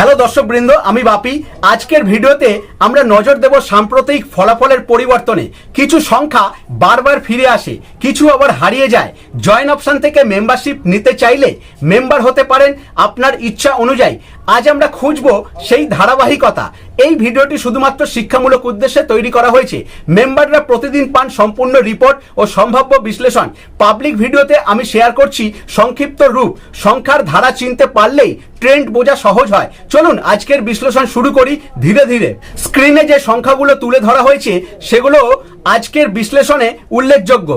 Hello দর্শক বৃন্দ আমি বাপি। আজকের ভিডিওতে আমরা নজর দেব সাম্প্রতিক ফলাফলের পরিবর্তনে। কিছু সংখ্যা বারবার ফিরে আসে, কিছু আবার হারিয়ে যায়। জয়েন অপশান থেকে মেম্বারশিপ নিতে চাইলে মেম্বার হতে পারেন। আপনার ইচ্ছা অনুযায়ী আজ আমরা খুঁজব সেই ধারাবাহিকতা। এই ভিডিওটি শুধুমাত্র শিক্ষামূলক উদ্দেশ্যে তৈরি করা হয়েছে। মেম্বাররা প্রতিদিন পান সম্পূর্ণ রিপোর্ট ও সম্ভাব্য বিশ্লেষণ। পাবলিক ভিডিওতে আমি শেয়ার করছি সংক্ষিপ্ত রূপ। সংখ্যার ধারা চিনতে পারলেই ট্রেন্ড বোঝা সহজ হয়। চলুন আজকের বিশ্লেষণ শুরু করি ধীরে ধীরে। স্ক্রিনে যে সংখ্যাগুলো তুলে ধরা হয়েছে, সেগুলো আজকের বিশ্লেষণে উল্লেখযোগ্য।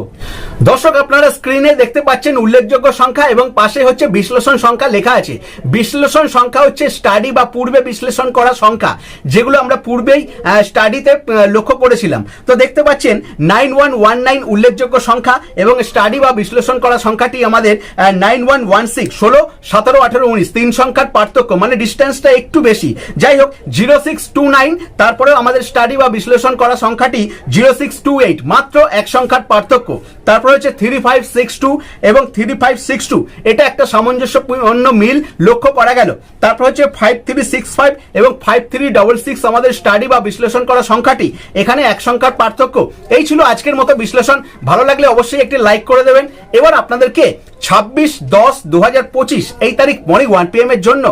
দর্শক, আপনারা স্ক্রিনে দেখতে পাচ্ছেন উল্লেখযোগ্য সংখ্যা এবং পাশে হচ্ছে বিশ্লেষণ সংখ্যা লেখা আছে। বিশ্লেষণ সংখ্যা হচ্ছে স্টাডি বা পূর্বে বিশ্লেষণ করা সংখ্যা, যেগুলো আমরা পূর্বেই স্টাডিতে লক্ষ্য করেছিলাম। তো দেখতে পাচ্ছেন নাইন ওয়ান ওয়ান নাইন উল্লেখযোগ্য সংখ্যা এবং স্টাডি বা বিশ্লেষণ করা সংখ্যাটি আমাদের নাইন ওয়ান ওয়ান সিক্স ষোলো, সতেরো, আঠেরো, উনিশ, তিন সংখ্যার পার্থক্য মানে ডিস্টেন্সটা একটু বেশি। যাই হোক জিরো সিক্স টু নাইন তারপরেও আমাদের স্টাডি বা বিশ্লেষণ করা সংখ্যাটি জিরো সিক্স টু এইট মাত্র এক সংখ্যার পার্থক্য। তারপর হচ্ছে থ্রি ফাইভ সিক্স টু এবং থ্রি ফাইভ সিক্স টু এটা একটা সামঞ্জস্যপূর্ণ মিল লক্ষ্য করা গেল। তারপর হচ্ছে ফাইভ থ্রি সিক্স ফাইভ এবং ফাইভ থ্রি ডবল সিক্স আমাদের স্টাডি বা বিশ্লেষণ করা সংখ্যাটি। এখানে এক সংখ্যার পার্থক্য। এই ছিল আজকের মতো বিশ্লেষণ। ভালো লাগলে অবশ্যই একটি লাইক করে দেবেন। এবার আপনাদেরকে ছাব্বিশ দশ দু হাজার পঁচিশ এই তারিখ মর্নিং ওয়ান পি এর জন্য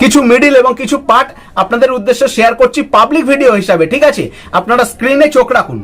কিছু মিডিল এবং কিছু পার্ট আপনাদের উদ্দেশ্যে শেয়ার করছি পাবলিক ভিডিও হিসাবে, ঠিক আছে? আপনারা স্ক্রিনে চোখ রাখুন।